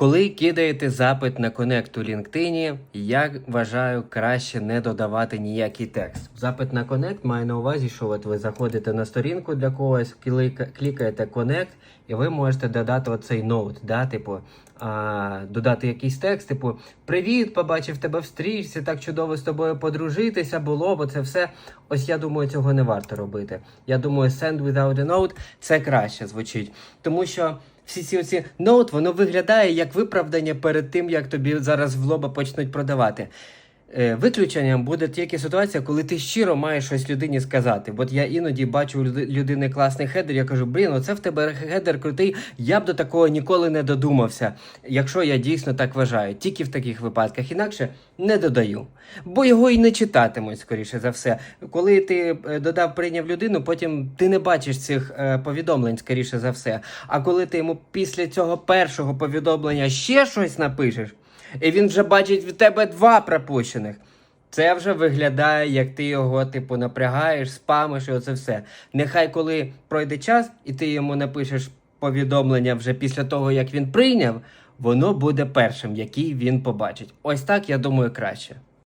Коли кидаєте запит на конект у LinkedIn, я вважаю краще не додавати ніякий текст. Запит на конект має на увазі, що от ви заходите на сторінку для когось, клікаєте Connect, і ви можете додати оцей ноут, да, типу, а, додати якийсь текст, типу Привіт, побачив тебе в стрічці, так чудово з тобою подружитися було, бо це все. Ось я думаю, цього не варто робити. Я думаю, send without a note це краще звучить. Тому що всі ці оці ноут, воно виглядає як виправдання перед тим, як тобі зараз в лоба почнуть продавати. Е, Виключенням буде тільки ситуація, коли ти щиро маєш щось людині сказати. От я іноді бачу людини класний хедер, я кажу, блін, оце в тебе хедер крутий, я б до такого ніколи не додумався, якщо я дійсно так вважаю. Тільки в таких випадках, інакше не додаю. Бо його і не читатимуть, скоріше за все. Коли ти е, додав, прийняв людину, потім ти не бачиш цих е, повідомлень, скоріше за все. А коли ти йому після цього першого повідомлення ще щось напишеш, і він вже бачить в тебе два пропущених. Це вже виглядає, як ти його, типу, напрягаєш, спамиш і оце все. Нехай коли пройде час, і ти йому напишеш повідомлення вже після того, як він прийняв, воно буде першим, який він побачить. Ось так, я думаю, краще.